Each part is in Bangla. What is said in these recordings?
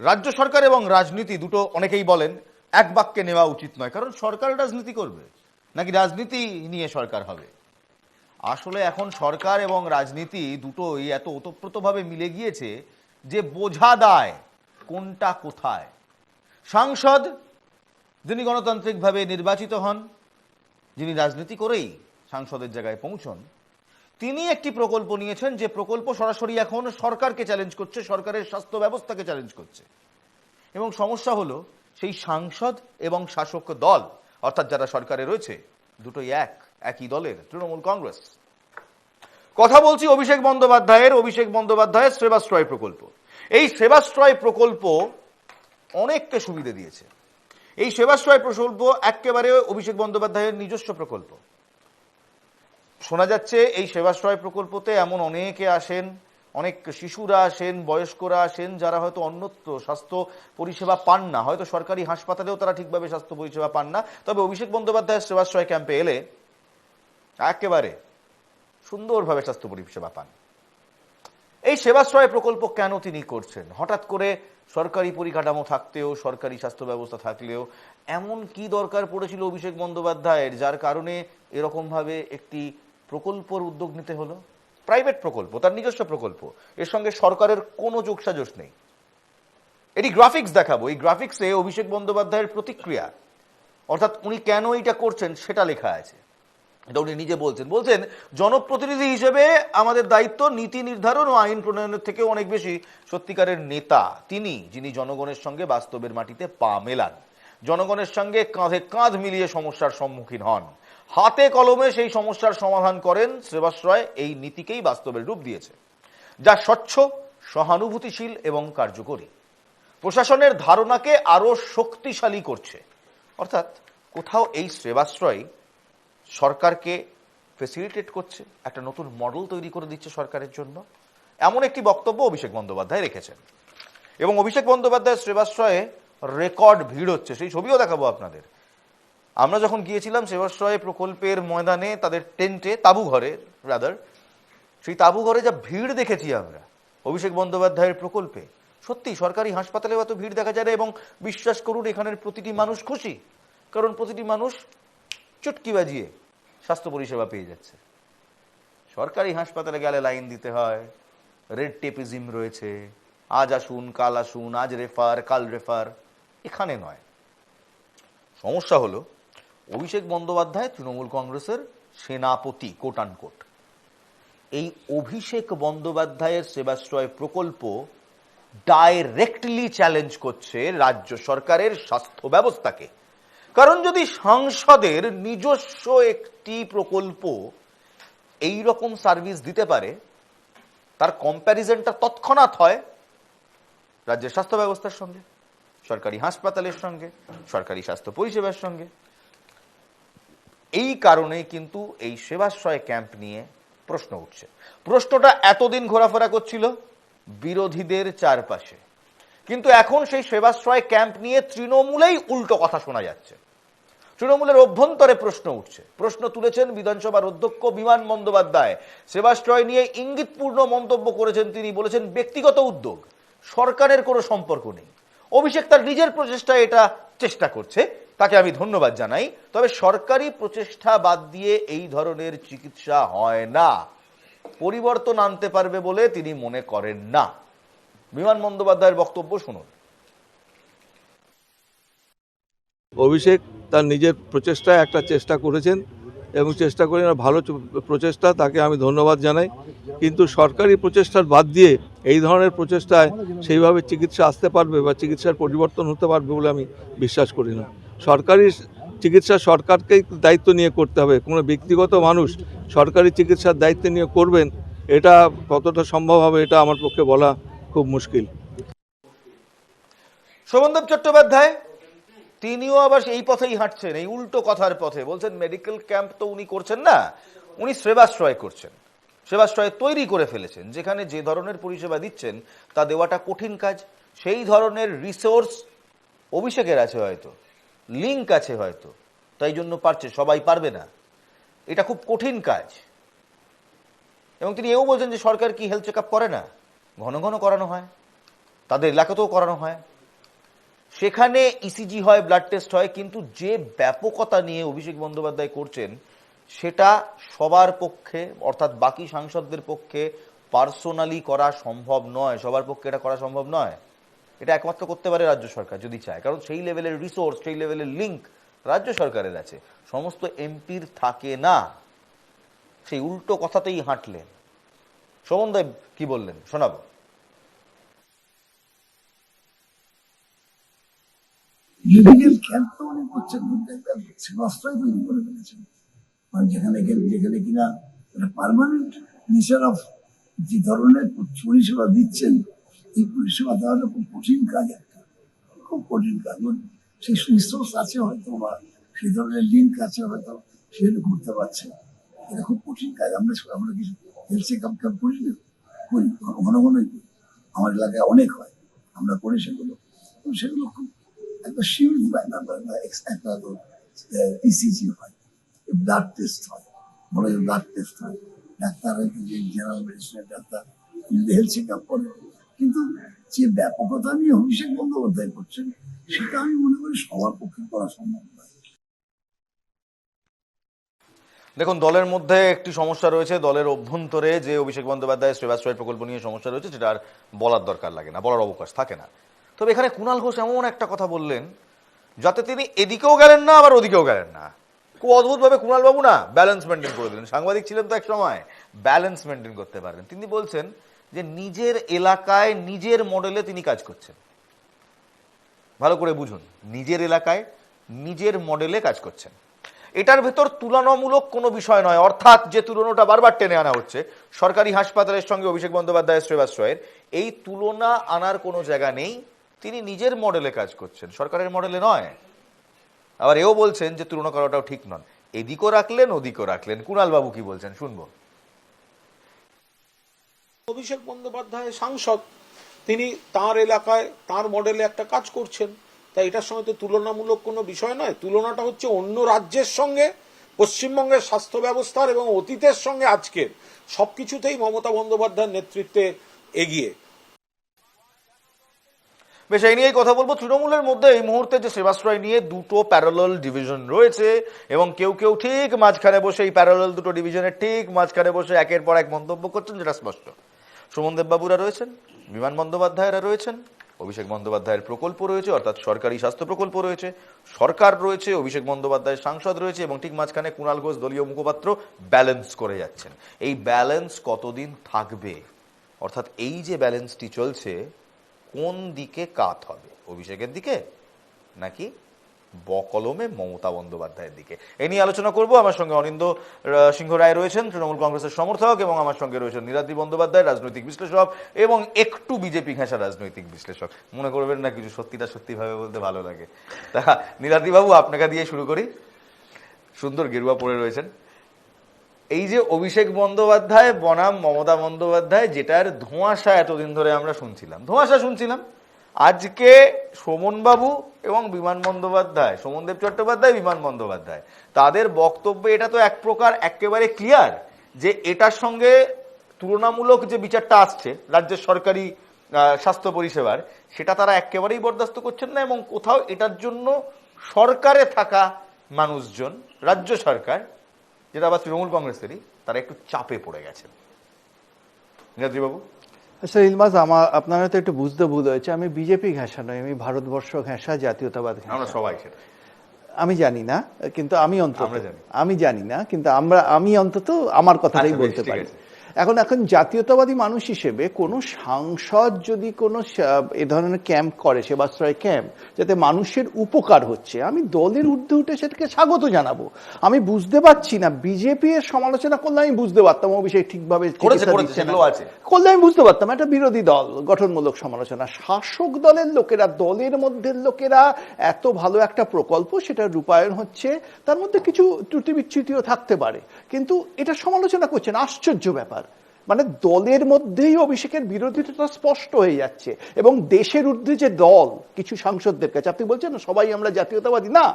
রাজ্য সরকার এবং রাজনীতি দুটো অনেকেই বলেন এক বাক্যে নেওয়া উচিত নয়, কারণ সরকার রাজনীতি করবে, নাকি রাজনীতি নিয়ে সরকার হবে? আসলে এখন সরকার এবং রাজনীতি দুটোই এত ওতপ্রোতভাবে মিলে গিয়েছে যে বোঝা দায় কোনটা কোথায়। সাংসদ যিনি গণতান্ত্রিকভাবে নির্বাচিত হন, যিনি রাজনীতি করেই সাংসদের জায়গায় পৌঁছন তিনি একটি প্রকল্প নিয়েছেন যে প্রকল্প সরাসরি এখন সরকারকে চ্যালেঞ্জ করছে, সরকারের স্বাস্থ্য ব্যবস্থাকে চ্যালেঞ্জ করছে। এবং সমস্যা হলো, সেই সাংসদ এবং শাসক দল, অর্থাৎ যারা সরকারে রয়েছে, দুটোই এক, একই দলের, তৃণমূল কংগ্রেস। কথা বলছি অভিষেক বন্দ্যোপাধ্যায়ের অভিষেক বন্দ্যোপাধ্যায়ের সেবাশ্রয় প্রকল্প। এই সেবাশ্রয় প্রকল্প অনেককে সুবিধে দিয়েছে। এই সেবাশ্রয় প্রকল্প একেবারে অভিষেক বন্দ্যোপাধ্যায়ের নিজস্ব প্রকল্প। শোনা যাচ্ছে, এই সেবাশ্রয় প্রকল্পতে এমন অনেকে আসেন, অনেক শিশুরা আসেন, বয়স্করা আসেন, যারা হয়তো অন্যত্র স্বাস্থ্য পরিষেবা পান না। হয়তো সরকারি হাসপাতালেও তারা ঠিকভাবে স্বাস্থ্য পরিষেবা পান না। তবে অভিষেক বন্দ্যোপাধ্যায়ের সেবাশ্রয় ক্যাম্পে এলে একেবারে সুন্দরভাবে স্বাস্থ্য পরিষেবা পান। এই সেবাশ্রয় প্রকল্প কেন তিনি করছেন? হঠাৎ করে সরকারি পরিকাঠামো থাকতেও, সরকারি স্বাস্থ্য ব্যবস্থা থাকলেও এমন কি দরকার পড়েছিল অভিষেক বন্দ্যোপাধ্যায়ের, যার কারণে এরকমভাবে একটি প্রকল্পর উদ্যোগ নিতে হলো। প্রাইভেট প্রকল্প, তার নিজস্ব প্রকল্প। এর সঙ্গে সরকারের কোনো যোগসাজশ নেই। এটি গ্রাফিক্স দেখাবো। এই গ্রাফিক্সে অভিষেক বন্দ্যোপাধ্যায়ের প্রতিক্রিয়া, অর্থাৎ উনি কেন এটা করছেন সেটা লেখা আছে। এটা উনি নিজে বলছেন। বলছেন, জনপ্রতিনিধি হিসেবে আমাদের দায়িত্ব নীতি নির্ধারণ ও আইন প্রণয়নের থেকে অনেক বেশি। সত্যিকারের নেতা, তিনি, যিনি জনগণের সঙ্গে বাস্তবের মাটিতে পা মেলান, জনগণের সঙ্গে কাঁধে কাঁধ মিলিয়ে সমস্যার সম্মুখীন হন। হাতে কলমে সেই সমস্যার সমাধান করেন সেবাশ্রয় এই নীতিকেই বাস্তবের রূপ দিয়েছে, যা স্বচ্ছ, সহানুভূতিশীল এবং কার্যকরী। প্রশাসনের ধারণাকে আরও শক্তিশালী করছে। অর্থাৎ কোথাও এই সেবাশ্রয় সরকারকে ফেসিলিটেট করছে, একটা নতুন মডেল তৈরি করে দিচ্ছে সরকারের জন্য, এমন একটি বক্তব্য অভিষেক বন্দ্যোপাধ্যায় রেখেছেন। এবং অভিষেক বন্দ্যোপাধ্যায়ের সেবাশ্রয়ে রেকর্ড ভিড় হচ্ছে, সেই ছবিও দেখাবো আপনাদের। আমরা যখন গিয়েছিলাম সেবাশ্রয় প্রকল্পের ময়দানে তাদের টেন্টে তাবু ঘরে রাদার সেই তাবু ঘরে যা ভিড় দেখেছি আমরা, অভিষেক বন্দ্যোপাধ্যায়ের প্রকল্পে, সত্যি সরকারি হাসপাতালেও এত ভিড় দেখা যায় না এবং বিশ্বাস করুন এখানের প্রতিটি মানুষ খুশি, কারণ প্রতিটি মানুষ চুটকি বাজিয়ে স্বাস্থ্য পরিষেবা পেয়ে যাচ্ছে। সরকারি হাসপাতালে গেলে লাইন দিতে হয়, রেড টেপিজিম রয়েছে, আজ আসুন, কাল আসুন, আজ রেফার, কাল রেফার, এখানে নয়। সমস্যা হলো অভিষেক বন্দ্যোপাধ্যায় তৃণমূল কংগ্রেসের সেনাপতি কোট কোট এই অভিষেক বন্দ্যোপাধ্যায়ের সেবাশ্রয় প্রকল্প ডাইরেক্টলি চ্যালেঞ্জ করছে রাজ্য সরকারের স্বাস্থ্য ব্যবস্থাকে। কারণ যদি সংসদের নিজস্ব একটি প্রকল্প এই রকম সার্ভিস দিতে পারে, তার কম্প্যারিজনটা তৎক্ষণাৎ হয় রাজ্যের স্বাস্থ্য ব্যবস্থার সঙ্গে, সরকারি হাসপাতালের সঙ্গে, সরকারি স্বাস্থ্য পরিষেবার সঙ্গে। এই কারণেই কিন্তু এই সেবাশ্রয় ক্যাম্প নিয়ে প্রশ্ন উঠছে। প্রশ্নটা এতদিন ঘোরাফেরা করছিল বিরোধীদের চারপাশে। কিন্তু এখন সেই সেবাশ্রয় ক্যাম্প নিয়ে তৃণমূলেই উল্টো কথা শোনা যাচ্ছে। তৃণমূলের অভ্যন্তরে প্রশ্ন উঠছে। প্রশ্ন তুলেছেন বিধানসভার অধ্যক্ষ বিমান বন্দ্যোপাধ্যায়। সেবাশ্রয় নিয়ে ইঙ্গিতপূর্ণ মন্তব্য করেছেন তিনি, বলেছেন, ব্যক্তিগত উদ্যোগ, সরকারের কোনো সম্পর্ক নেই। অভিষেক তার নিজের প্রচেষ্টায় এটা চেষ্টা করছে। তাকে আমি ধন্যবাদ জানাই। তবে সরকারি প্রচেষ্টা বাদ দিয়ে এই ধরনের চিকিৎসা হয় না। পরিবর্তন আনতে পারবে বলে তিনি মনে করেন না। বিমান বন্দ্যোপাধ্যায়ের বক্তব্য শুনুন। অভিষেক তার নিজের প্রচেষ্টায় একটা চেষ্টা করেছেন এবং চেষ্টা করে ভালো প্রচেষ্টা, তাকে আমি ধন্যবাদ জানাই। কিন্তু সরকারি প্রচেষ্টার বাদ দিয়ে এই ধরনের প্রচেষ্টায় সেইভাবে চিকিৎসা আসতে পারবে বা চিকিৎসার পরিবর্তন হতে পারবে বলে আমি বিশ্বাস করি না। সরকারি চিকিৎসা সরকারকেই দায়িত্ব নিয়ে করতে হবে। কোনো ব্যক্তিগত মানুষ সরকারি চিকিৎসার দায়িত্ব নিয়ে করবেন, এটা কতটা সম্ভব হবে এটা আমার পক্ষে বলা খুব মুশকিল। শোভনদেব চট্টোপাধ্যায়, তিনিও আবার এই পথেই হাঁটছেন, এই উল্টো কথার পথে। বলছেন মেডিকেল ক্যাম্প তো উনি করছেন না, উনি সেবাশ্রয় করছেন। সেবাশ্রয় তৈরি করে ফেলেছেন, যেখানে যে ধরনের পরিষেবা দিচ্ছেন, তা দেওয়াটা কঠিন কাজ। সেই ধরনের রিসোর্স অভিষেকের আছে হয়তো। লিঙ্ক আছে হয়তো। তাই জন্য পারছে, সবাই পারবে না। এটা খুব কঠিন কাজ। এবং তিনি এও বলছেন যে সরকার কি হেলথ চেক করে না? ঘন ঘন করানো হয়। তাদের এলাকাতেও করানো হয়। সেখানে ইসিজি হয় ব্লাড টেস্ট হয়, কিন্তু যে ব্যাপকতা নিয়ে অভিষেক বন্দ্যোপাধ্যায় করছেন, সেটা সবার পক্ষে, অর্থাৎ বাকি সাংসদদের পক্ষে পার্সোনালি করা সম্ভব নয়। সবার পক্ষে এটা করা সম্ভব নয়। এটা একমাত্র করতে পারে রাজ্য সরকার যদি চায়। কারণ সেই লেভেলের রিসোর্স সেই লেভেলের লিঙ্ক রাজ্য সরকারের আছে। সমস্ত এমপির থাকে না। সেই উল্টো কথাতেই হাঁটলেন। সোমন দেব কি বললেন? শোনাবো। যেখানে কিনা পার্মানেন্ট নেচার অফ যে ধরনের পরিষেবা দিচ্ছেন এই পরিষেবা দেওয়াটা খুব কঠিন কাজ একটা। খুব কঠিন কাজ। সেই রিসোর্স আছে হয়তো বা সেই ধরনের লিঙ্ক আছে হয়তো সেগুলো করতে পারছে। এটা খুব কঠিন কাজ। আমরা আমরা কিছু হেলথ চেক আপ ক্যাম্প করি না, করি ঘন ঘনই করি। আমার এলাকায় অনেক হয়। আমরা করি সেগুলো। সেগুলো খুব একটা শিল্ড একটা ইসিজি হয়। ব্লাড টেস্ট হয়। বড় ব্লাড টেস্ট হয়। ডাক্তার জেনারেল মেডিসিনের ডাক্তার হেলথ চেক আপ করে কিন্তু যে ব্যাপকতা নিয়ে অভিষেক বন্দ্যোপাধ্যায় করছেন, সেটা আমি মনে করি সবার পক্ষে করা সম্ভব দেখুন, দলের মধ্যে একটি সমস্যা রয়েছে। দলের অভ্যন্তরে যে অভিষেক বন্দ্যোপাধ্যায় সেবাশ্রয় প্রকল্প নিয়ে সমস্যা রয়েছে, সেটা আর বলার দরকার লাগে না, বলার অবকাশ থাকে না। তবে এখানে কুণাল ঘোষ এমন একটা কথা বললেন, যাতে তিনি এদিকেও গেলেন না, আবার ওদিকেও গেলেন না। খুব অদ্ভুতভাবে কুণাল বাবু না ব্যালেন্স মেনটেন করে দিলেন। সাংবাদিক ছিলেন তো এক সময়, ব্যালেন্স মেনটেন করতে পারবেন। তিনি বলছেন যে নিজের এলাকায় নিজের মডেলে তিনি কাজ করছেন। ভালো করে বুঝুন, নিজের এলাকায় নিজের মডেলে কাজ করছেন। এটার ভেতর তুলনামূলক কোনো বিষয় নয়। অর্থাৎ যে তুলনাটা বারবার টেনে আনা হচ্ছে, সরকারি হাসপাতালের সঙ্গে অভিষেক বন্দ্যোপাধ্যায় শ্রেবাশ্রয়ের এই তুলনা আনার কোনো জায়গা নেই। তিনি নিজের মডেলে কাজ করছেন, সরকারের মডেলে নয়। আবার এও বলছেন যে তুলনা করাটাও ঠিক নন এদিকও রাখলেন, ওদিকও রাখলেন। কুণাল বাবু কি বলছেন? শুনব। অভিষেক বন্দ্যোপাধ্যায় সাংসদ, তিনি তার এলাকায়, তার মডেলে একটা কাজ করছেন। তাই এটার সঙ্গে তো তুলনামূলক কোনো বিষয় নয়। তুলনাটা হচ্ছে অন্য রাজ্যের সঙ্গে, পশ্চিমবঙ্গের স্বাস্থ্য ব্যবস্থার এবং অতীতের সঙ্গে আজকের। সবকিছুতেই মমতা বন্দ্যোপাধ্যায়ের নেতৃত্বে এগিয়ে। বেশ, এই নিয়েই কথা বলব। তৃণমূলের মধ্যে এই মুহূর্তে যে সেবাশ্রয় নিয়ে দুটো প্যারালাল ডিভিশন রয়েছে এবং কেউ কেউ ঠিক মাঝখানে বসে এই প্যারালাল দুটো ডিভিশনের ঠিক মাঝখানে বসে একের পর এক মন্তব্য করছেন, যেটা স্পষ্ট। সুমনদেব বাবুরা রয়েছেন, বিমান বন্দ্যোপাধ্যায়রা রয়েছেন, অভিষেক বন্দ্যোপাধ্যায়ের প্রকল্প রয়েছে, অর্থাৎ সরকারি স্বাস্থ্য প্রকল্প রয়েছে, সরকার রয়েছে, অভিষেক বন্দ্যোপাধ্যায়ের সাংসদ রয়েছে এবং ঠিক মাঝখানে কুণাল ঘোষ দলীয় মুখপাত্র ব্যালেন্স করে যাচ্ছেন। এই ব্যালেন্স কতদিন থাকবে? অর্থাৎ এই যে ব্যালেন্সটি চলছে, কোন দিকে কাত হবে? অভিষেকের দিকে নাকি বকলমে মমতা বন্দ্যোপাধ্যায়ের দিকে। এ নিয়ে আলোচনা করব। আমার সঙ্গে অনিন্দ সিংহ রায় রয়েছেন, তৃণমূল কংগ্রেসের সমর্থক এবং আমার সঙ্গে রয়েছেন নীলাদ্রি বন্দ্যোপাধ্যায়, রাজনৈতিক বিশ্লেষক এবং একটু বিজেপি ঘেঁষা রাজনৈতিক বিশ্লেষক। মনে করবেন না, কিছু সত্যিটা সত্যি ভাবে বলতে ভালো লাগে। তা নীলাদ্রি বাবু আপনাকে দিয়ে শুরু করি। সুন্দর গেরুয়া পড়ে রয়েছেন। এই যে অভিষেক বন্দ্যোপাধ্যায়, বনাম মমতা বন্দ্যোপাধ্যায়, যেটার ধোঁয়াশা এতদিন ধরে আমরা শুনছিলাম। ধোঁয়াশা শুনছিলাম? আজকে সোমনবাবু এবং বিমান বন্দ্যোপাধ্যায়, সোমনদেব চট্টোপাধ্যায়, বিমান বন্দ্যোপাধ্যায়, তাদের বক্তব্যে এটা তো এক প্রকার একেবারে ক্লিয়ার যে এটার সঙ্গে তুলনামূলক যে বিচারটা আসছে, রাজ্যের সরকারি স্বাস্থ্য পরিষেবার, সেটা তারা একেবারেই বরদাস্ত করছেন না এবং কোথাও এটার জন্য সরকারে থাকা মানুষজন, রাজ্য সরকার, যেটা আবার তৃণমূল কংগ্রেসেরই, তারা একটু চাপে পড়ে গেছেন। বাবু আচ্ছা ইলমাজ আমার আপনারা তো একটু বুঝতে ভুল হয়েছে আমি বিজেপি ঘেঁষা নই আমি ভারতবর্ষ ঘেঁষা জাতীয়তাবাদ আমরা সবাই আমি জানি না কিন্তু আমি অন্তত। আমি জানি না কিন্তু আমরা আমি অন্তত আমার কথাটাই আচ্ছা, বলতে পারি। এখন এখন জাতীয়তাবাদী মানুষ হিসেবে কোনো সাংসদ যদি কোনো এ ধরনের ক্যাম্প করে সেবাশ্রয় ক্যাম্প যাতে মানুষের উপকার হচ্ছে আমি দলের ঊর্ধ্বে উঠে সেটাকে স্বাগত জানাব আমি বুঝতে পারছি না বিজেপি এর সমালোচনা করলে আমি বুঝতে পারতাম ঠিকভাবে না। সেগুলো আছে। করলে আমি বুঝতে পারতাম একটা বিরোধী দল গঠনমূলক সমালোচনা শাসক দলের লোকেরা দলের মধ্যে লোকেরা এত ভালো একটা প্রকল্প সেটা রূপায়ণ হচ্ছে তার মধ্যে কিছু ত্রুটি বিচ্যুতিও থাকতে পারে কিন্তু এটা সমালোচনা করছেন আশ্চর্য ব্যাপার মানে দলের মধ্যেই অভিষেকের বিরোধিতা স্পষ্ট হয়ে যাচ্ছে। এবং দেশের ঊর্ধ্বে যে দল কিছু সাংসদদের কাছে আপনি বলছেন না সবাই আমরা জাতীয়তাবাদী। না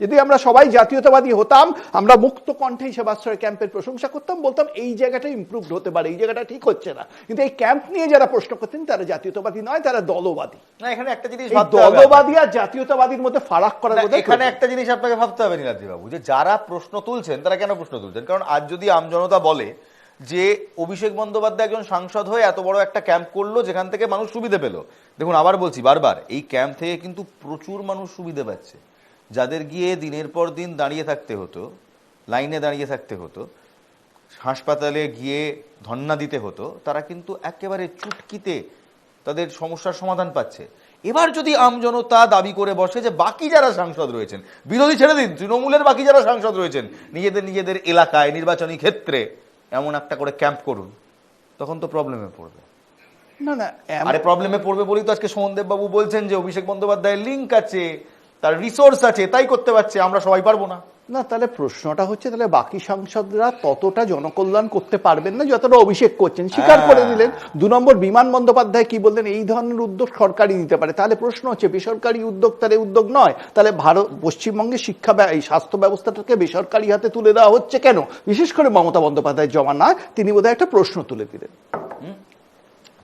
যদি আমরা সবাই জাতীয়তাবাদী হতাম আমরা মুক্ত কণ্ঠে সেবাশ্রয় ক্যাম্পের প্রশংসা করতাম বলতাম এই জায়গাটা ইমপ্রুভড হতে পারে এই জায়গাটা ঠিক হচ্ছে না। কিন্তু এই ক্যাম্প নিয়ে যারা প্রশ্ন করতেন তারা জাতীয়তাবাদী নয় তারা দলবাদী। না এখানে একটা জিনিস দলবাদী আর জাতীয়তাবাদীর মধ্যে ফারাক করার মধ্যে এখানে একটা জিনিস আপনাকে ভাবতে হবে নীলাদ্রি বাবু যে যারা প্রশ্ন তুলছেন তারা কেন প্রশ্ন তুলছেন? কারণ আজ যদি আমজনতা বলে যে অভিষেক বন্দ্যোপাধ্যায় একজন সাংসদ হয়ে এত বড় একটা ক্যাম্প করল, যেখান থেকে মানুষ সুবিধে পেল। দেখুন, আবার বলছি, বারবার, এই ক্যাম্প থেকে কিন্তু প্রচুর মানুষ সুবিধে পাচ্ছে। যাদের গিয়ে দিনের পর দিন দাঁড়িয়ে থাকতে হতো, লাইনে দাঁড়িয়ে থাকতে হতো, হাসপাতালে গিয়ে ধন্না দিতে হতো, তারা কিন্তু একেবারে চুটকিতে তাদের সমস্যার সমাধান পাচ্ছে। এবার যদি আমজনতা দাবি করে বসে যে বাকি যারা সাংসদ রয়েছেন, বিরোধী ছেড়ে দিন, তৃণমূলের বাকি যারা সাংসদ রয়েছেন, নিজেদের নিজেদের এলাকায় নির্বাচনী ক্ষেত্রে এমন একটা করে ক্যাম্প করুন তখন তো প্রবলেমে পড়বে। না না আরে প্রবলেমে পড়বে বলেই তো আজকে সোমনদেব বাবু বলছেন যে অভিষেক বন্দ্যোপাধ্যায়ের লিঙ্ক আছে তার রিসোর্স আছে তাই করতে পারছে আমরা সবাই পারব না। না তাহলে প্রশ্নটা হচ্ছে তাহলে বাকি সাংসদরা ততটা জনকল্যাণ করতে পারবেন না যতটা অভিষেক করছেন। স্বীকার হ্যাঁ। করে দিলেন দু নম্বর বিমান বন্দ্যোপাধ্যায় কি বললেন এই ধরনের উদ্যোগ সরকারি নিতে পারে। তাহলে প্রশ্ন হচ্ছে বেসরকারি উদ্যোগ তাহলে উদ্যোগ নয়। তাহলে ভারত পশ্চিমবঙ্গের শিক্ষা এই স্বাস্থ্য ব্যবস্থাটাকে বেসরকারি হাতে তুলে দেওয়া হচ্ছে কেন? বিশেষ করে মমতা বন্দ্যোপাধ্যায়ের জমা নয় তিনি বোধহয় একটা প্রশ্ন তুলে দিলেন।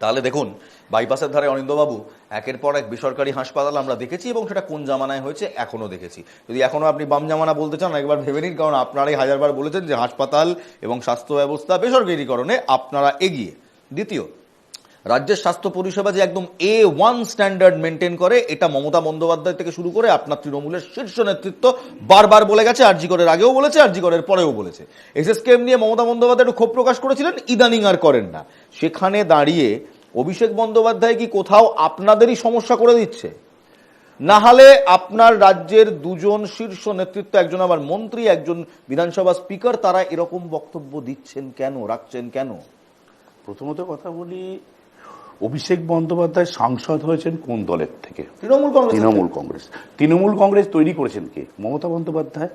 তাহলে দেখুন বাইপাসের ধারে অনিন্দবাবু একের পর এক বেসরকারি হাসপাতাল আমরা দেখেছি এবং সেটা কোন জামানায় হয়েছে এখনও দেখেছি। যদি এখনও আপনি বাম জামানা বলতে চান, একবার ভেবে নিন, কারণ আপনারাই হাজারবার বলেছেন যে হাসপাতাল এবং স্বাস্থ্য ব্যবস্থা বেসরকারিকরণে আপনারা এগিয়ে। দ্বিতীয় রাজ্যের স্বাস্থ্য পরিষেবা যে একদম এ ওয়ান স্ট্যান্ডার্ড মেনটেন করে, এটা মমতা বন্দ্যোপাধ্যায় থেকে শুরু করে আপনার তৃণমূলের শীর্ষ নেতৃত্ব বারবার বলে গেছে, আরজিকরের আগেও বলেছে, আরজিকরের পরেও বলেছে। এসএসকেএম নিয়ে মমতা বন্দ্যোপাধ্যায় একটু ক্ষোভ প্রকাশ করেছিলেন, ইদানিং আর করেন না। সেখানে দাঁড়িয়ে অভিষেক বন্দ্যোপাধ্যায় কি কোথাও আপনাদেরই সমস্যা করে দিচ্ছে? না হলে আপনার রাজ্যের দুজন শীর্ষ নেতৃত্ব, একজন আবার মন্ত্রী, একজন বিধানসভা স্পিকার, তারা এরকম বক্তব্য দিচ্ছেন কেন, রাখছেন কেন? প্রথমত কথা বলি অভিষেক বন্দ্যোপাধ্যায় সাংসদ হয়েছেন কোন দলের থেকে? তৃণমূল কংগ্রেস তৃণমূল কংগ্রেস। তৃণমূল কংগ্রেস তৈরি করেছেন কে? মমতা বন্দ্যোপাধ্যায়?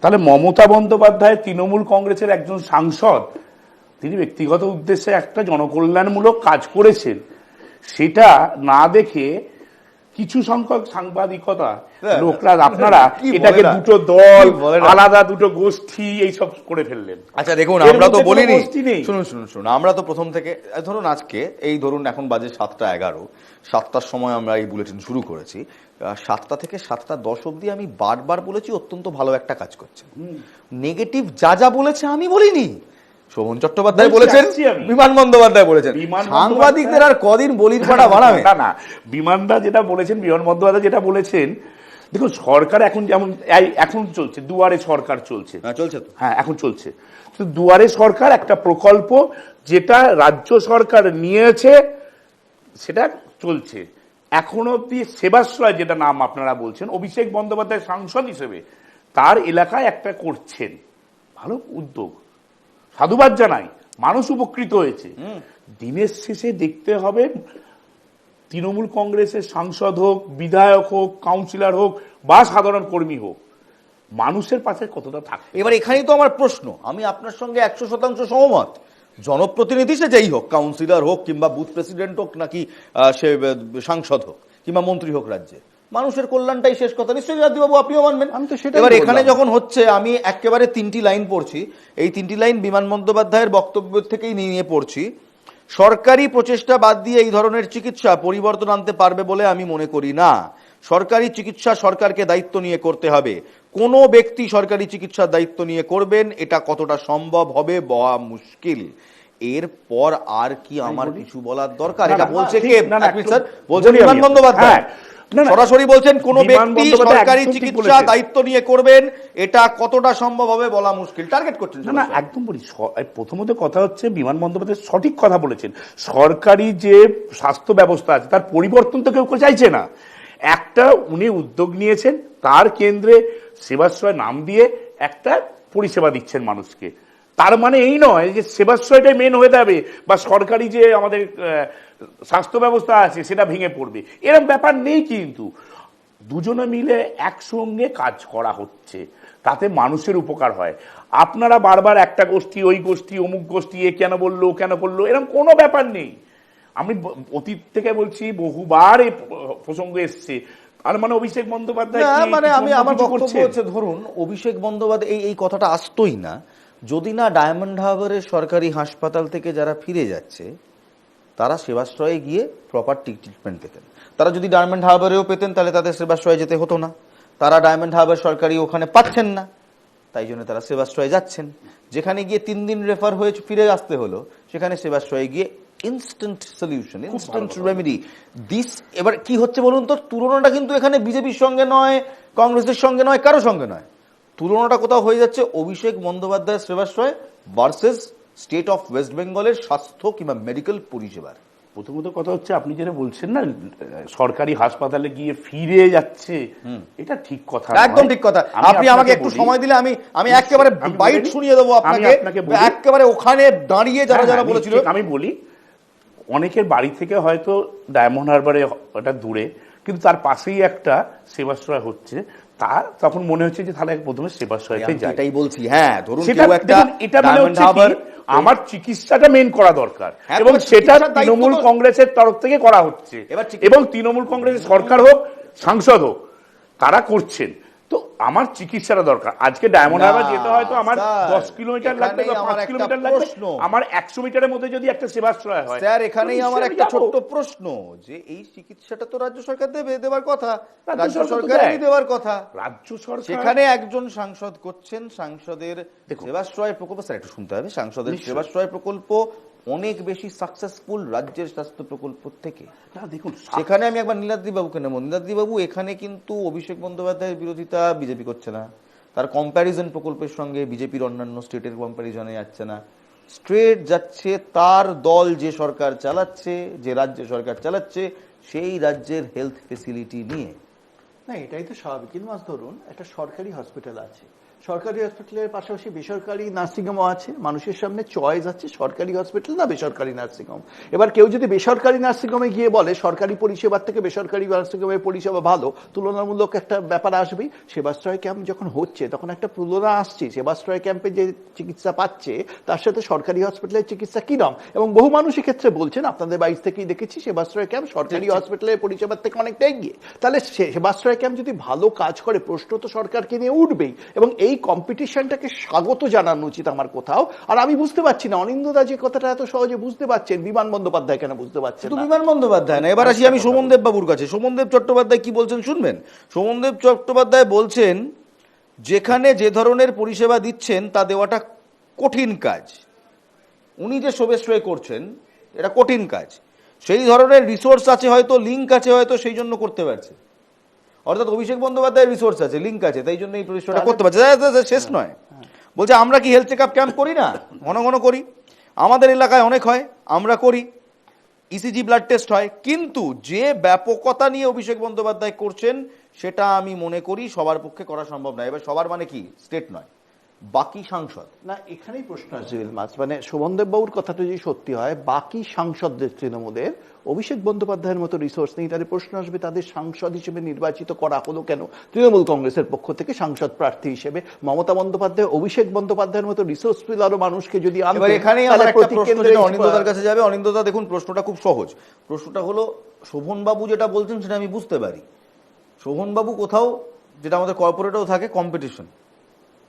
তাহলে মমতা বন্দ্যোপাধ্যায় তৃণমূল কংগ্রেসের একজন সাংসদ তিনি ব্যক্তিগত উদ্দেশ্যে একটা জনকল্যাণমূলক কাজ করেছেন। সেটা না দেখে কিছু সংখ্যক সাংবাদিকতা হ্যাঁ, লোকরা আপনারা এটাকে দুটো দল? আলাদা দুটো গোষ্ঠী এইসব করে ফেললেন। আচ্ছা দেখুন আমরা তো বলিনি। শুনুন শুনুন শুনুন আমরা তো প্রথম থেকে ধরুন আজকে এই ধরুন এখন বাজে সাতটা এগারো সাতটার সময় আমরা এই বুলেটিন শুরু করেছি। সাতটা থেকে সাতটা দশ অবধি আমি বারবার বলেছি অত্যন্ত ভালো একটা কাজ করছে। নেগেটিভ যা যা বলেছে আমি বলিনি। শোভন চট্টোপাধ্যায় বলেছেন। বিমান বন্দ্যোপাধ্যায় বলেছেন বিমান সাংবাদিকদের আর কদিন বলির পাড়া বাড়াবে না না বিমানদা যেটা বলেছেন বিমান বন্দ্যোপাধ্যায় যেটা বলেছেন দেখুন সরকার এখন যেমন এখন চলছে দুয়ারে সরকার চলছে হ্যাঁ চলছে তো হ্যাঁ এখন চলছে তো দুয়ারে সরকার একটা প্রকল্প যেটা রাজ্য সরকার নিয়েছে সেটা চলছে এখন অব্দি সেবাশ্রয় যেটা নাম আপনারা বলছেন অভিষেক বন্দ্যোপাধ্যায় সাংসদ হিসেবে তার এলাকায় একটা করছেন ভালো উদ্যোগ সাধুবাদ জানাই মানুষ উপকৃত হয়েছে। দিনের শেষে দেখতে হবে তৃণমূল কংগ্রেসের সাংসদ হোক বিধায়ক হোক কাউন্সিলর হোক বা সাধারণ কর্মী হোক মানুষের পাশে কতটা থাকে এবার এখানেই তো আমার প্রশ্ন আমি আপনার সঙ্গে একশো শতাংশ সহমত। জনপ্রতিনিধি সে যেই হোক কাউন্সিলর হোক কিংবা বুথ প্রেসিডেন্ট হোক নাকি সে সাংসদ হোক কিংবা মন্ত্রী হোক রাজ্যে। মানুষের কল্যাণটাই শেষ কথা। নিশ্চয়ই রাজ্যবাবু আপনিও মানবেন। আমি তো সেটাই এবার এখানে যখন হচ্ছে আমি একেবারে তিনটি লাইন পড়ছি। এই তিনটি লাইন বিমান বন্দ্যোপাধ্যায়ের বক্তব্য থেকেই নিয়ে পড়ছি। সরকারি প্রচেষ্টা বাদ দিয়ে এই ধরনের চিকিৎসা পরিবর্তন আনতে পারবে বলে আমি মনে করি না। সরকারি চিকিৎসা সরকারকে দায়িত্ব নিয়ে করতে হবে। কোনো ব্যক্তি সরকারি চিকিৎসার দায়িত্ব নিয়ে করবেন এটা কতটা সম্ভব হবে বলা মুশকিল। এরপর আর কি আমার কিছু বলার দরকার? এটা বলছে কে? বিমান। বন্দ্যোপাধ্যায়। হ্যাঁ, সরাসরি বলছেন কোন ব্যক্তি সরকারি চিকিৎসা দায়িত্ব নিয়ে করবেন এটা কতটা সম্ভব হবে বলা মুশকিল। টার্গেট করছেন না না একদম বলি প্রথমত কথা হচ্ছে বিমান বন্দ্যোপাধ্যায় সঠিক কথা বলেছেন। সরকারি যে স্বাস্থ্য ব্যবস্থা আছে তার পরিবর্তন তো কেউ কেউ চাইছে না। একটা উনি উদ্যোগ নিয়েছেন তার কেন্দ্রে সেবাশ্রয় নাম দিয়ে একটা পরিষেবা দিচ্ছেন মানুষকে। তার মানে এই নয় যে সেবাশ্রয়টাই মেন হয়ে যাবে বা সরকারি যে আমাদের স্বাস্থ্য ব্যবস্থা আছে সেটা ভেঙে পড়বে। এরকম ব্যাপার নেই কিন্তু। দুজনে মিলে একসঙ্গে কাজ করা হচ্ছে। তাতে মানুষের উপকার হয়। আপনারা বারবার একটা গোষ্ঠী ওই গোষ্ঠী অমুক গোষ্ঠী এ কেন বলল কেন করল এরকম কোনো ব্যাপার নেই। আমি অতীত থেকে বলছি বহুবার এই প্রসঙ্গ এসছে। আর মানে অভিষেক বন্দ্যোপাধ্যায় মানে আমি আমার বক্তব্য হচ্ছে ধরুন অভিষেক বন্দ্যোপাধ্যায় এই এই কথাটা আসতোই না। যদি না ডায়মন্ড হারবারের সরকারি হাসপাতাল থেকে যারা ফিরে যাচ্ছে তারা সেবাশ্রয়ে গিয়ে প্রপার ট্রিটমেন্ট পেতেন। তারা যদি ডায়মন্ড হারবারেও পেতেন তাহলে তাদের সেবাশ্রয়ে যেতে হতো না। তারা ডায়মন্ড হারবার সরকারি ওখানে পাচ্ছেন না। তাই জন্য তারা সেবাশ্রয়ে যাচ্ছেন। যেখানে গিয়ে তিন দিন রেফার হয়ে ফিরে আসতে হলো সেখানে সেবাশ্রয়ে গিয়ে instant solution instant remedy this এবার কি হচ্ছে বলুন তো? তুলনাটা কিন্তু এখানে বিজেপির সঙ্গে নয় কংগ্রেসের সঙ্গে নয় কারও সঙ্গে নয়। তুলনাটা কোথাও হয়ে যাচ্ছে অভিষেক বন্দ্যোপাধ্যায়ের Sebashray versus state of West বেঙ্গলের স্বাস্থ্য কিংবা মেডিকেল পরিষেবার। প্রথমত কথা হচ্ছে আপনি যেটা বলছেন না সরকারি হাসপাতালে গিয়ে ফিরে যাচ্ছে এটা ঠিক কথা একদম ঠিক কথা। আপনি আমাকে একটু সময় দিলে আমি আমি একেবারে বাইট শুনিয়ে দেবো আপনাকে। একেবারে ওখানে দাঁড়িয়ে যারা হ্যাঁ, যারা হ্যাঁ, বলেছিল। আমি বলি অনেকের বাড়ি থেকে হয়তো ডায়মন্ড হারবারে ওটা দূরে কিন্তু তার পাশেই একটা সেবাশ্রয় হচ্ছে। তার তখন মনে হচ্ছে যে তাহলে প্রথমে সেবা আমি যাই। এটাই বলছি হ্যাঁ ধরুন কেউ একটা এটা মানে হচ্ছে আমার চিকিৎসাটা মেন করা দরকার। হ্যাঁ, এবং সেটা তৃণমূল কংগ্রেসের তরফ থেকে করা হচ্ছে। এবং তৃণমূল কংগ্রেসের সরকার হোক সাংসদ হোক তারা করছেন। তো আমার চিকিৎসাটা দরকার। আজকে ডায়মন্ড হারবার যেতে হয়তো আমার দশ কিলোমিটার লাগবে বা পাঁচ কিলোমিটার লাগবে। আমার একশো মিটারের মধ্যে যদি একটা সেবাশ্রয় হয় স্যার এখানেই আমার একটা ছোট্ট প্রশ্ন যে এই চিকিৎসাটা তো রাজ্য সরকার দেবে দেবার কথা। রাজ্য সরকারই। দেওয়ার কথা। রাজ্য সরকার সেখানে একজন সাংসদ করছেন সাংসদের সেবাশ্রয় প্রকল্প। স্যার একটু শুনতে হবে। সাংসদের সেবাশ্রয় প্রকল্প অনেক বেশি সাকসেসফুল রাজ্যের স্বাস্থ্য প্রকল্প থেকে। দেখুন সেখানে আমি একবার নীলাদ্রি বাবুকে নেব। নীলাদ্রি বাবু এখানে কিন্তু অভিষেক বন্দ্যোপাধ্যায়ের বিরোধিতা বিজেপি করছে না। তার কম্প্যারিজন প্রকল্পের সঙ্গে বিজেপির অন্যান্য স্টেটের কম্প্যারিজনে যাচ্ছে না। স্ট্রেট যাচ্ছে তার দল যে সরকার চালাচ্ছে যে রাজ্য সরকার চালাচ্ছে সেই রাজ্যের হেলথ ফেসিলিটি নিয়ে। না এটাই তো স্বাভাবিক। কিন্তু মাস ধরুন একটা সরকারি হসপিটাল আছে। সরকারি হসপিটালের পাশাপাশি বেসরকারি নার্সিংহোমও আছে। মানুষের সামনে চয়েস আছে সরকারি হসপিটাল না বেসরকারি নার্সিংহোম এবার কেউ যদি বেসরকারি নার্সিংহোমে গিয়ে বলে সরকারি পরিষেবার থেকে বেসরকারি নার্সিংহোমের পরিষেবা ভালো তুলনামূলক একটা ব্যাপার আসবেই। সেবাশ্রয় ক্যাম্প যখন হচ্ছে তখন একটা তুলনা আসছে। সেবাশ্রয় ক্যাম্পে যে চিকিৎসা পাচ্ছে তার সাথে সরকারি হসপিটালের চিকিৎসা কিরম? এবং বহু মানুষ ক্ষেত্রে বলছেন আপনাদের বাইশ থেকেই দেখেছি সেবাশ্রয় ক্যাম্প সরকারি হসপিটালের পরিষেবার থেকে অনেকটা এগিয়ে। তাহলে সেবাশ্রয় ক্যাম্প যদি ভালো কাজ করে প্রশ্ন তো সরকারকে নিয়ে উঠবেই। এবং এই কম্পিটিশনটাকে স্বাগত জানানো উচিত আমার কোথাও। আর আমি বুঝতে পারছি না অনিন্দদা যে কথাটা এত সহজে বুঝতে পারছেন বিমান বন্দ্যোপাধ্যায় কেন বুঝতে পারছেন শুধু বিমান বন্দ্যোপাধ্যায় না এবার আসি আমি সোমনদেব বাবুর কাছে। সোমনদেব চট্টোপাধ্যায় কি বলছেন শুনবেন? সোমনদেব চট্টোপাধ্যায় বলছেন যেখানে যে ধরনের পরিষেবা দিচ্ছেন তা দেওয়াটা কঠিন কাজ। উনি যে শোভেশ্রয় করছেন এটা কঠিন কাজ। সেই ধরনের রিসোর্স আছে হয়তো লিঙ্ক আছে হয়তো সেই জন্য করতে পারছে। অর্থাৎ অভিষেক বন্দ্যোপাধ্যায়ের রিসোর্স আছে লিঙ্ক আছে তাই জন্য এই প্রতিষ্ঠাটা করতে পারছে। যা- যা- যা শেষ নয়। বলছে আমরা কি হেলথ চেক আপ ক্যাম্প করি না? ঘন ঘন করি। আমাদের এলাকায় অনেক হয় আমরা করি। ইসিজি ব্লাড টেস্ট হয়। কিন্তু যে ব্যাপকতা নিয়ে অভিষেক বন্দ্যোপাধ্যায় করছেন সেটা আমি মনে করি সবার পক্ষে করা সম্ভব নয়। এবার সবার মানে কি? স্টেট নয়। বাকি সাংসদ। না এখানেই প্রশ্ন আছে মাছ মানে শোভনদেব বাবুর কথাটা যদি সত্যি হয় বাকি সাংসদদের তৃণমূলের অভিষেক বন্দ্যোপাধ্যায়ের মতো রিসোর্স নেই তাদের প্রশ্ন আসবে তাদের সাংসদ হিসেবে নির্বাচিত করা হলো কেন? তৃণমূল কংগ্রেসের পক্ষ থেকে সাংসদ প্রার্থী হিসেবে। মমতা বন্দ্যোপাধ্যায় অভিষেক বন্দ্যোপাধ্যায়ের মতো রিসোর্স রিসোর্সফুল আরও মানুষকে যদি অনিন্দদার কাছে যাবে। অনিন্দদা দেখুন প্রশ্নটা খুব সহজ। প্রশ্নটা হলো শোভনবাবু যেটা বলছেন সেটা আমি বুঝতে পারি। শোভনবাবু কোথাও যেটা আমাদের কর্পোরেটেও থাকে কম্পিটিশন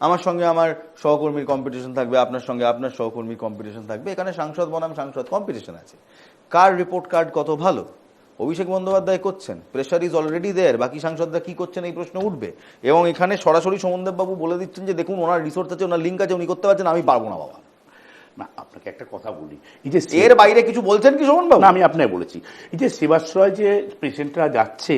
আমার সঙ্গে আমার সহকর্মীর কম্পিটিশন থাকবে, আপনার সঙ্গে আপনার সহকর্মীর কম্পিটিশন থাকবে। এখানে সাংসদ বনাম, সাংসদ কম্পিটিশন আছে। কার রিপোর্ট কার্ড কত ভালো? অভিষেক বন্দ্যোপাধ্যায় করছেন। প্রেশার ইজ অলরেডি দেয়ার বাকি সাংসদরা কি করছেন এই প্রশ্ন উঠবে। এবং এখানে সরাসরি সমন্দেববাবু বলে দিচ্ছেন যে, দেখুন, ওনার রিসোর্স আছে, ওনার লিঙ্ক আছে, উনি করতে পারছেন, আমি পারব না, বাবা। না আপনাকে একটা কথা বলি। এই যে এর বাইরে কিছু বলছেন কি শোভন বাবু? না আমি আপনাকে বলেছি। এই যে সেবাশ্রয় যে পেশেন্টরা যাচ্ছে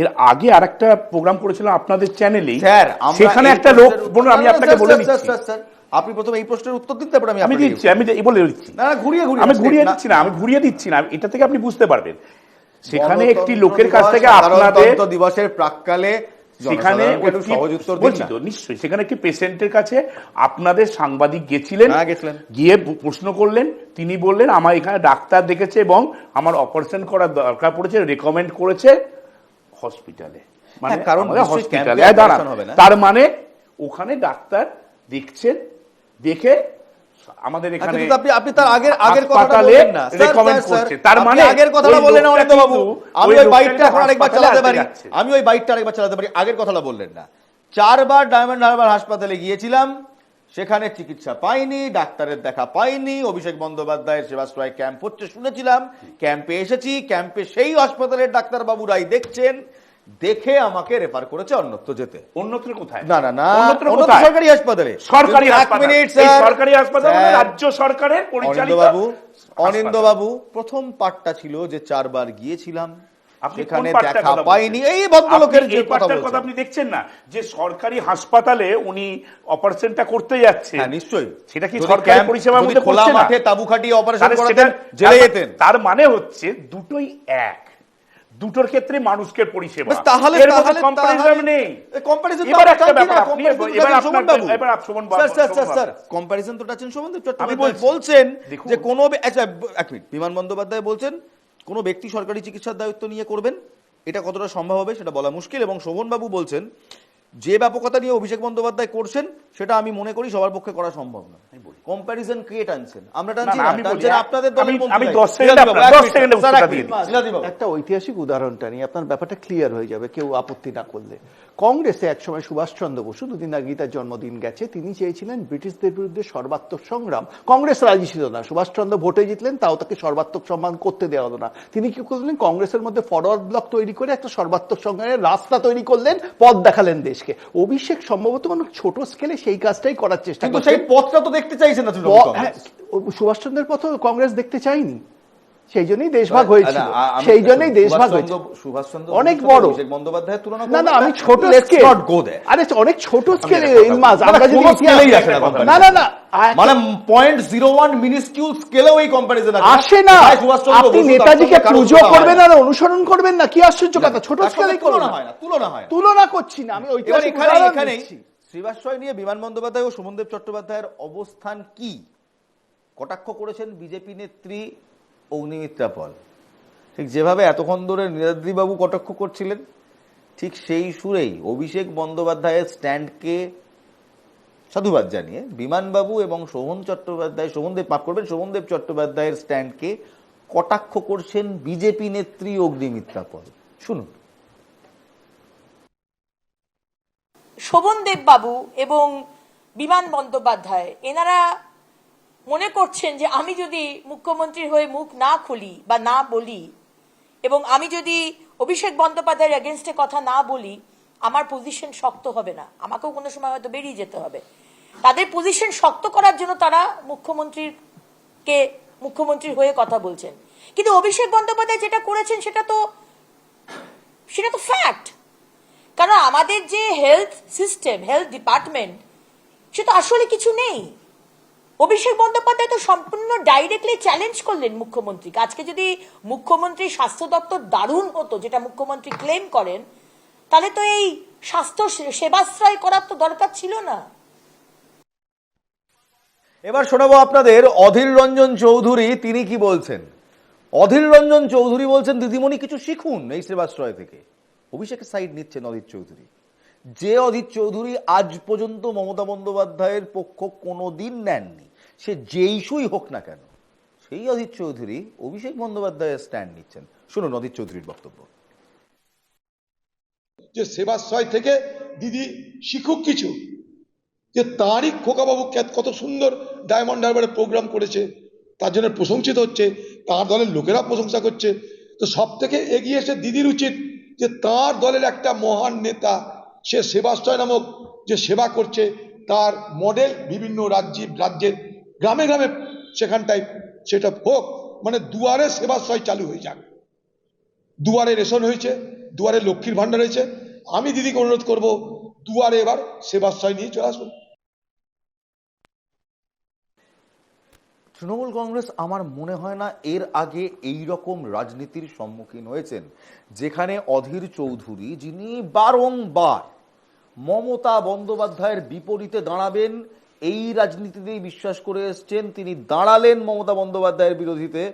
এর আগে আরেকটা প্রোগ্রাম করেছিলাম আপনাদের চ্যানেলেই। স্যার সেখানে একটা লোক বলুন আমি আপনাকে বলে দিচ্ছি। স্যার, স্যার, আপনি প্রথমে এই প্রশ্নের উত্তর দিন তারপর আমি আমি দিচ্ছি আমি বলে দিচ্ছি। না, না, ঘুরিয়ে ঘুরিয়ে আমি ঘুরিয়ে দিচ্ছি না আমি ঘুরিয়ে দিচ্ছি না এটা থেকে আপনি বুঝতে পারবেন। সেখানে একটি লোকের কাছ থেকে আপনাদের দিবসের প্রাককালে সেখানে বলছি তো নিশ্চয়ই। সেখানে একটি পেশেন্টের কাছে আপনাদের সাংবাদিক গেছিলেন? হ্যাঁ, গেছিলেন। গিয়ে প্রশ্ন করলেন তিনি বললেন আমার এখানে ডাক্তার দেখেছে এবং আমার অপারেশন করার দরকার পড়েছে রেকমেন্ড করেছে হসপিটালে মানে হ্যাঁ, কারণ হসপিটালে ক্যাম্পে দাঁড়ান। তার মানে ওখানে ডাক্তার দেখছেন দেখে আমাদের আচ্ছা, এখানে আপনি আপনি তার আগের আগের কথাটা বললেন না। স্যার, করছে। তার মানে আগের কথাটা বললেন না বাবু। আমি ওই বাইকটা এখন আরেকবার চালাতে পারি। আমি ওই বাইকটা আরেকবার চালাতে পারি। আগের কথাটা বললেন না। চারবার ডায়মন্ড হারবার হাসপাতালে গিয়েছিলাম। সেখানে চিকিৎসা পাইনি ডাক্তারের দেখা পাইনি অভিষেক বন্দ্যোপাধ্যায়ের সেবাশ্রয় ক্যাম্প হচ্ছে শুনেছিলাম। ক্যাম্পে এসেছি ক্যাম্পে সেই হাসপাতালের ডাক্তারবাবুরাই দেখছেন। দেখে আমাকে রেফার করেছে অন্যত্র যেতে। অন্যত্র কোথায়? না না না অন্যত্র সরকারি হাসপাতালে। সরকারি হাসপাতাল। সরকারি হাসপাতাল মানে রাজ্য সরকারের পরিচালিত অনিন্দ্যবাবু হাসপাতাল। অনিন্দ্যবাবু প্রথম পার্টটা ছিল যে চারবার গিয়েছিলাম। সেখানে দেখা পাইনি। এই ভদ্রলোকের যে কথা কথা আপনি দেখছেন না? যে সরকারি হাসপাতালে উনি অপারেশনটা করতে যাচ্ছে হ্যাঁ নিশ্চয়ই। সেটা কি সরকারি পরিষেবার মধ্যে খোলা মাঠে তাবু খাটিয়ে অপারেশন করাতেন জেলে যেতেন। তার মানে হচ্ছে দুটোই এক। দুটোর ক্ষেত্রে মানুষকে পরিষেবা। তাহলে তাহলে comparison নেই। এ, তো একটা ব্যাপার আপনি এবার আপনার এবার Sovan sir, sir, sir, sir, Sovan তো চাচ্ছেন শোভনদেব চট্টোপাধ্যায় বলছেন যে কোনো আচ্ছা এক মিনিট বিমান বন্দ্যোপাধ্যায় বলছেন কোনো ব্যক্তি সরকারি চিকিৎসার দায়িত্ব নিয়ে করবেন? এটা কতটা সম্ভব হবে সেটা বলা মুশকিল এবং শোভনবাবু বলছেন যে ব্যাপকতা নিয়ে অভিষেক বন্দ্যোপাধ্যায় করছেন সেটা আমি মনে করি সবার পক্ষে করা সম্ভব না কম্প্যারিজন কে টানছেন আমরা টানছি না, টানছেন আপনাদের দলের আমি- সেকেন্ড সেকেন্ডে উত্তরটা দিয়ে। একটা ঐতিহাসিক উদাহরণটা নিয়ে আপনার ব্যাপারটা ক্লিয়ার হয়ে যাবে কেউ আপত্তি না করলে। কংগ্রেসে একসময় সুভাষচন্দ্র বসু দুদিন আগে তার জন্মদিন গেছে তিনি চেয়েছিলেন ব্রিটিশদের বিরুদ্ধে সর্বাত্মক সংগ্রাম। কংগ্রেস রাজি ছিল না। সুভাষচন্দ্র ভোটে জিতলেন তাও তাকে সর্বাত্মক সম্মান করতে দেওয়া হলো না। তিনি কি করলেন? কংগ্রেসের মধ্যে ফরওয়ার্ড ব্লক তৈরি করে একটা সর্বাত্মক সংগ্রামের রাস্তা তৈরি করলেন পথ দেখালেন দেশকে। অভিষেক সম্ভবত অনেক ছোট স্কেলে সেই কাজটাই করার চেষ্টা কিন্তু সেই পথটা তো দেখতে চাইছেন না। হ্যাঁ, সুভাষচন্দ্রের পথ কংগ্রেস দেখতে চাইনি সেই জন্যই দেশভাগ হয়েছিল। সেই জন্যই দেশভাগ হয়েছে সুভাষচন্দ্র- সুভাষচন্দ্র অনেক বড়। অভিষেক বন্দ্যোপাধ্যায়ের তুলনা না না আমি ছোট স্কেল. আরে অনেক ছোট স্কেলে আমরা যদি না না না মানে পয়েন্ট জিরো ওয়ান মিনিস্কিউল স্কেলেও এই কম্পারিজন আসে না। আপনি নেতাজিকে পুজো করবেন আর অনুসরণ করবেন না কি আশ্চর্য কথা? ছোট স্কেলেই করবেন তুলনা হয় না তুলনা হয় তুলনা করছি না আমি ঐতিহাসিক এখানে এখানেই শ্রীবাসয় নিয়ে বিমান বন্দ্যোপাধ্যায় ও সুমনদেব চট্টোপাধ্যায়ের অবস্থান কি? কটাক্ষ করেছেন বিজেপি নেত্রী অগ্নিমিত্রা পল। ঠিক যেভাবে এতক্ষণ ধরে নীলাদ্রিবাবু কটাক্ষ করছিলেন, ঠিক সেই সুরেই অভিষেক বন্দ্যোপাধ্যায়ের স্ট্যান্ডকে সাধুবাদ জানিয়ে বিমানবাবু এবং শোভন চট্টোপাধ্যায়, শোভনদেব, মাফ করবেন, শোভনদেব চট্টোপাধ্যায়ের স্ট্যান্ডকে কটাক্ষ করছেন বিজেপি নেত্রী অগ্নিমিত্রা পল। শুনুন। শোভনদেব বাবু এবং বিমান বন্দ্যোপাধ্যায়, এনারা মনে করছেন যে আমি যদি মুখ্যমন্ত্রীর হয়ে মুখ না খুলি বা না বলি এবং আমি যদি অভিষেক বন্দ্যোপাধ্যায়ের এগেনস্টে কথা না বলি, আমার পজিশন শক্ত হবে না। আমাকেও কোনো সময় হয়তো বেরিয়ে যেতে হবে। তাদের পজিশন শক্ত করার জন্য তারা মুখ্যমন্ত্রীর কে মুখ্যমন্ত্রীর হয়ে কথা বলছেন। কিন্তু অভিষেক বন্দ্যোপাধ্যায় যেটা করেছেন সেটা তো সেটা তো ফ্যাক্ট কারণ আমাদের যে হেলথ সিস্টেম হেলথ ডিপার্টমেন্ট সে তো আসলে কিছু নেই। অভিষেক বন্দ্যোপাধ্যায় তো সম্পূর্ণ ডাইরেক্টলি চ্যালেঞ্জ করলেন মুখ্যমন্ত্রীকে। আজকে যদি মুখ্যমন্ত্রী স্বাস্থ্য দপ্তর দারুণ হতো, যেটা মুখ্যমন্ত্রী ক্লেম করেন, তাহলে তো এই স্বাস্থ্য সেবাশ্রয় করার তো দরকার ছিল না। এবার শোনাবো আপনাদের অধীর রঞ্জন চৌধুরী, তিনি কি বলছেন? অধীর রঞ্জন চৌধুরী বলছেন, দিদিমণি, কিছু শিখুন এই সেবাশ্রয় থেকে। অভিষেকের সাইড নিচ্ছেন অধীর চৌধুরী। যে অধীর চৌধুরী আজ পর্যন্ত মমতা বন্দ্যোপাধ্যায়ের পক্ষ কোনোদিন নেননি, সে যে ইস্যুই হোক না কেন, সেই অধীর চৌধুরী অভিষেক বন্দ্যোপাধ্যায়ের স্ট্যান্ড নিচ্ছেন। শুনুন অধীর চৌধুরীর বক্তব্য। যে সেবাশ্রয় থেকে দিদি শিখুক কিছু, যে তাঁরই খোকাবাবু কত সুন্দর ডায়মন্ড হারবারে প্রোগ্রাম করেছে, তার জন্য প্রশংসিত হচ্ছে, তার দলের লোকেরা প্রশংসা করছে। তো সব থেকে এগিয়ে এসে দিদির উচিত যে তার দলের একটা মহান নেতা, সে সেবাশ্রয় নামক যে সেবা করছে, তার মডেল বিভিন্ন রাজ্যে, রাজ্যের গ্রামে গ্রামে সেখানটায় সেটা হোক মানে দুয়ারে সেবাশ্রয় চালু হয়ে যাক। দুয়ারে রেশন হয়েছে, দুয়ারে লক্ষ্মীর ভাণ্ডার হয়েছে। আমি দিদিকে অনুরোধ করব, দুয়ারে এবার সেবাশ্রয় নিয়ে চলে আসুন। তৃণমূল কংগ্রেস আমার মনে হয় না এর আগে এই রকম রাজনীতির সম্মুখীন হয়েছেন, যেখানে অধীর চৌধুরী, যিনি বারংবার মমতা বন্দ্যোপাধ্যায়ের বিপরীতে দাঁড়াবেন, এই রাজনীতিতেই বিশ্বাস করে এসছেন, তিনি দাঁড়ালেন মমতা বন্দ্যোপাধ্যায়ের বিরোধীতে,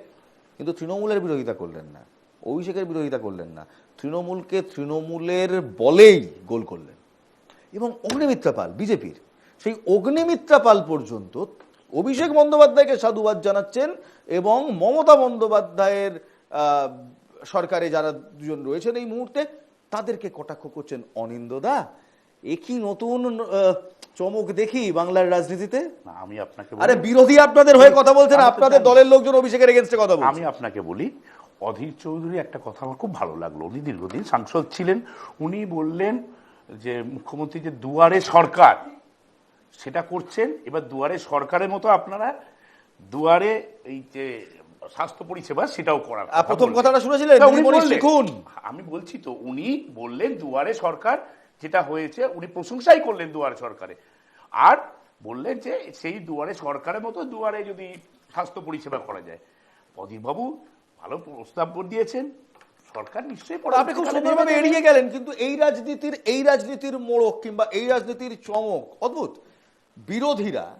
কিন্তু তৃণমূলের বিরোধিতা করলেন না, অভিষেকের বিরোধিতা করলেন না, তৃণমূলকে তৃণমূলের বলেই গোল করলেন। এবং অগ্নিমিত্রা পাল, বিজেপির, সেই অগ্নিমিত্রা পাল পর্যন্ত অভিষেক বন্দ্যোপাধ্যায়কে সাধুবাদ জানাচ্ছেন এবং মমতা বন্দ্যোপাধ্যায়ের সরকারে যারা দুজন রয়েছেন এই মুহূর্তে তাদেরকে কটাক্ষ করছেন অনিন্দদা এ কি নতুন চমক দেখি বাংলার রাজনীতিতে? না, আমি আপনাকে আরে বিরোধী আপনাদের হয়ে কথা বলছেন আপনাদের দলের লোকজন অভিষেকের এগেনস্টে কথা বলছেন আমি আপনাকে বলি অধীর চৌধুরী একটা কথা আমার খুব ভালো লাগল। উনি দীর্ঘদিন সাংসদ ছিলেন। উনি বললেন যে মুখ্যমন্ত্রী যে দুয়ারে সরকার সেটা করছেন। এবার দুয়ারে সরকারের মতো আপনারা দুয়ারে এই যে স্বাস্থ্য পরিষেবা সেটাও করার প্রথম কথাটা শুনেছিলেন আমি বলছি তো উনি বললেন দুয়ারে সরকার যেটা হয়েছে উনি প্রশংসাই করলেন দুয়ারে সরকারে। আর বললেন যে সেই দুয়ারে সরকারের মতো দুয়ারে যদি স্বাস্থ্য পরিষেবা করা যায়। প্রদীপবাবু ভালো প্রস্তাব করে দিয়েছেন। সরকার নিশ্চয়ই আপনি খুব সুন্দরভাবে এড়িয়ে গেলেন কিন্তু এই রাজনীতির এই রাজনীতির মোড়ক কিংবা এই রাজনীতির চমক অদ্ভুত। বিরোধীরা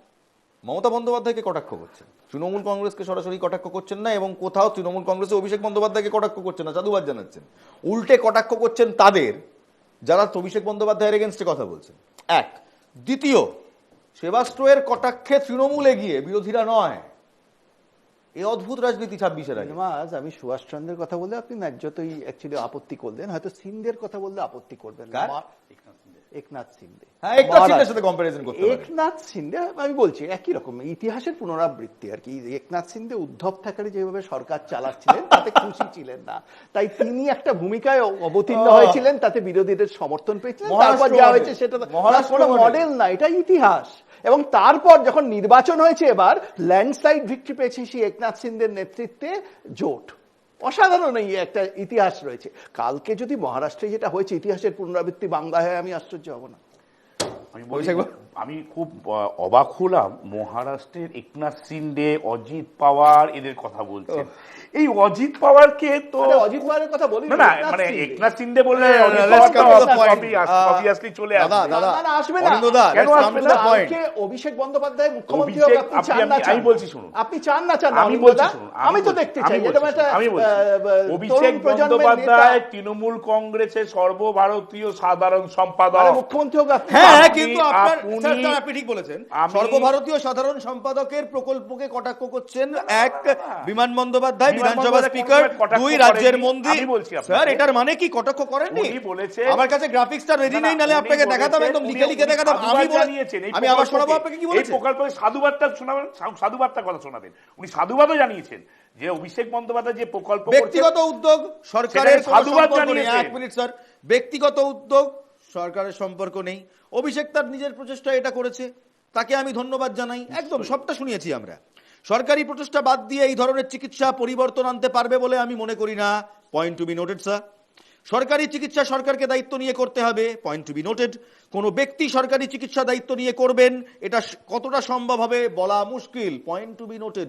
মমতা বন্দ্যোপাধ্যায়কে কটাক্ষ করছেন তৃণমূল কংগ্রেসকে সরাসরি কটাক্ষ করছেন না এবং কোথাও তৃণমূল কংগ্রেসে অভিষেক বন্দ্যোপাধ্যায়কে কটাক্ষ করছেন না? সাধুবাদ জানাচ্ছেন। উল্টে কটাক্ষ করছেন তাদের যারা অভিষেক বন্দ্যোপাধ্যায়ের এগেনস্টে কথা বলছেন। এক। দ্বিতীয় সেবাস্ট্রয়ের কটাক্ষে তৃণমূল এগিয়ে বিরোধীরা নয়। এই অদ্ভুত রাজনীতি ছাব্বিশের আগে। মাজ আমি সুভাষচন্দ্রের কথা বললে আপনি ন্যায্যতই অ্যাকচুয়ালি আপত্তি করলেন। হয়তো সিন্ধের কথা বললে আপত্তি করবেন না। একনাথ সিন্ধে হ্যাঁ একনাথ সাথে করতে আমি বলছি একই রকম ইতিহাসের পুনরাবৃত্তি আর কি। একনাথ উদ্ধব ঠাকরে যেভাবে সরকার চালাচ্ছিলেন তাতে খুশি ছিলেন না। তাই তিনি একটা ভূমিকায় অবতীর্ণ হয়েছিলেন তাতে বিরোধীদের সমর্থন পেয়েছিলেন তারপর যা হয়েছে সেটা কোনো মডেল। না এটা ইতিহাস। এবং তারপর যখন নির্বাচন হয়েছে এবার ল্যান্ডস্লাইড ভিক্টরি পেয়েছে সেই একনাথ সিন্ধের নেতৃত্বে জোট। অসাধারণ এই একটা ইতিহাস রয়েছে। কালকে যদি মহারাষ্ট্রে যেটা হয়েছে, ইতিহাসের পুনরাবৃত্তি বাংলা হয়, আমি আশ্চর্য হব না। আমি আমি খুব অবাক হলাম মহারাষ্ট্রের একনাথ সিন্ডে অজিত পাওয়ার এদের কথা বলছেন এই অজিত পাওয়ারকে তো অজিত পাওয়ারের কথা বলি না না মানে একনাথ সিন্ডে বললে পাওয়ার point. চলে আসবে না, না, আসবে না। কেন আসবে না? কালকে অভিষেক বন্দ্যোপাধ্যায় মুখ্যমন্ত্রী হোক আপনি আপনি- চান না আমি- চান আমি বলছি শুনুন। আপনি চান না চান আমি বলছি শুনুন, আমি তো বলছি, দেখতে চাই বলছি এরকম একটা বলছি। অভিষেক বন্দ্যোপাধ্যায় তৃণমূল কংগ্রেসের সর্বভারতীয় সাধারণ মানে সম্পাদক মুখ্যমন্ত্রী হোক হ্যাঁ কিন্তু আপনার আপনি- স্যার, আপনি ঠিক বলেছেন। সর্বভারতীয় সাধারণ সম্পাদকের প্রকল্পকে কটাক্ষ করছেন এক বিমান বন্দ্যোপাধ্যায় বিধানসভা স্পিকার দুই রাজ্যের মন্ত্রী। বলছি স্যার এটার মানে কি? কটাক্ষ করেননি? আমার কাছে গ্রাফিক্সটা রেডি নেই নালে আপনাকে দেখাতাম একদম লিখে লিখে দেখাতাম। আমি আমি আবার শোনাবো আপনাকে কি এই সাধুবাদটা শোনাবেন সা- সাধুবাদটার কথা শোনাবেন। উনি সাধুবাদও জানিয়েছেন যে অভিষেক বন্দ্যোপাধ্যায় যে প্রকল্প ব্যক্তিগত উদ্যোগ সরকারের সাধুবাদ জানিয়েছেন। এক মিনিট স্যার ব্যক্তিগত উদ্যোগ সরকারের সম্পর্ক নেই। অভিষেক তার নিজের প্রচেষ্টা এটা করেছে। তাকে আমি ধন্যবাদ জানাই। একদম সবটা শুনিয়েছি আমরা। সরকারি প্রচেষ্টা বাদ দিয়ে এই ধরনের চিকিৎসা পরিবর্তন আনতে পারবে বলে আমি মনে করি না। Point to be noted sir সরকারি চিকিৎসা সরকারকে দায়িত্ব নিয়ে করতে হবে। পয়েন্ট টু বি নোটেড কোনো ব্যক্তি সরকারি চিকিৎসা দায়িত্ব নিয়ে করবেন এটা কতটা সম্ভব হবে বলা মুশকিল। পয়েন্ট টু বি নোটেড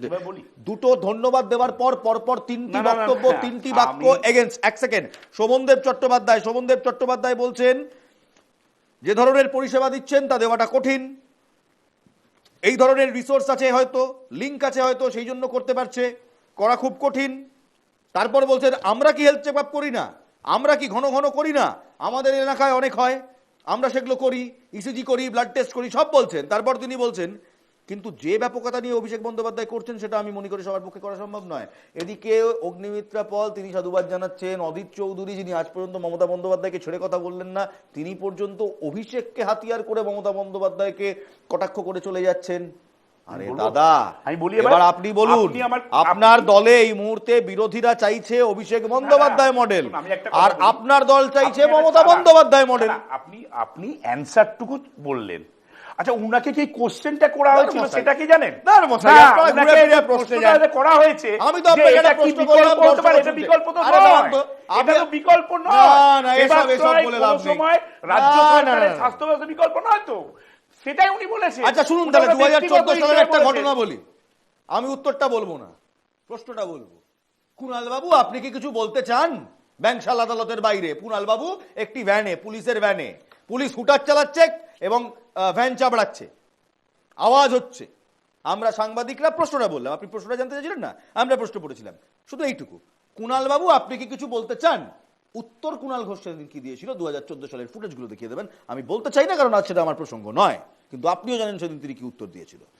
দুটো ধন্যবাদ দেওয়ার পর পরপর তিনটি না, না, না, বক্তব্য হ্যাঁ, তিনটি বাক্য এগেন্স্ট এক সেকেন্ড শোভনদেব চট্টোপাধ্যায় শোভনদেব চট্টোপাধ্যায় বলছেন যে ধরনের পরিষেবা দিচ্ছেন তা দেওয়াটা কঠিন। এই ধরনের রিসোর্স আছে হয়তো লিঙ্ক আছে হয়তো, সেই জন্য করতে পারছে, করা খুব কঠিন। তারপর বলছেন, আমরা কি হেলথ চেক আপ করি না? আমরা কি ঘন ঘন করি না? আমাদের এলাকায় অনেক হয়, আমরা সেগুলো করি ইসিজি করি ব্লাড টেস্ট করি, সব বলছেন। তারপর তিনি বলছেন কিন্তু যে ব্যাপকতা নিয়ে অভিষেক বন্দ্যোপাধ্যায় করছেন সেটা আমি মনে করি সবার পক্ষে করা সম্ভব নয়। এদিকে অগ্নিমিত্রা পল তিনি সাধুবাদ জানাচ্ছেন। অদিত চৌধুরী যিনি আজ পর্যন্ত মমতা বন্দ্যোপাধ্যায়কে ছেড়ে কথা বললেন না তিনি পর্যন্ত অভিষেককে হাতিয়ার করে মমতা বন্দ্যোপাধ্যায়কে কটাক্ষ করে চলে যাচ্ছেন। আরে দাদা আমি বলি এবার? আপনি বলুন আপনার দলে এই মুহূর্তে বিরোধীরা চাইছে অভিষেক বন্দ্যোপাধ্যায় মডেল আর আপনার দল চাইছে মমতা বন্দ্যোপাধ্যায় মডেল আপনি আপনি অ্যানসারটুকু বললেন। আচ্ছা উনাকে কি কোশ্চেনটা করা হয়েছিল সেটা কি জানেন? করা হয়েছে আমি তো আপনাকে প্রশ্ন বিকল্প করলাম এটা তো নয়। এটা আপনি- তো বিকল্প নয়। না, এসব- এসব বলে লাভ নেই। সময় রাজ্য সরকারের। স্বাস্থ্য ব্যবস্থা বিকল্প নয় তো? সেটাই উনি বলেছেন। আচ্ছা শুনুন তাহলে সালের একটা ঘটনা বলি। আমি উত্তরটা বলব না প্রশ্নটা বলব। কুণাল বাবু আপনি কি কিছু বলতে চান? ব্যাংশাল আদালতের বাইরে। কুণাল বাবু একটি ভ্যানে পুলিশের ভ্যানে পুলিশ হুটার চালাচ্ছে এবং ভ্যান চাবড়াচ্ছে। আওয়াজ হচ্ছে। আমরা সাংবাদিকরা প্রশ্নটা বললাম। আপনি প্রশ্নটা জানতে চাইছিলেন না? আমরা প্রশ্ন পড়েছিলাম শুধু এইটুকু। কুনাল বাবু, আপনি কি কিছু বলতে চান? উত্তর কুণাল ঘোষ কি দিয়েছিল? দু হাজার চোদ্দ সালের ফুটেজগুলো দেখিয়ে দেবেন। আমি বলতে চাই না কারণ আজ সেটা আমার প্রসঙ্গ নয়। কিন্তু আপনিও জানেন সেদিন তিনি কি উত্তর দিয়েছিল।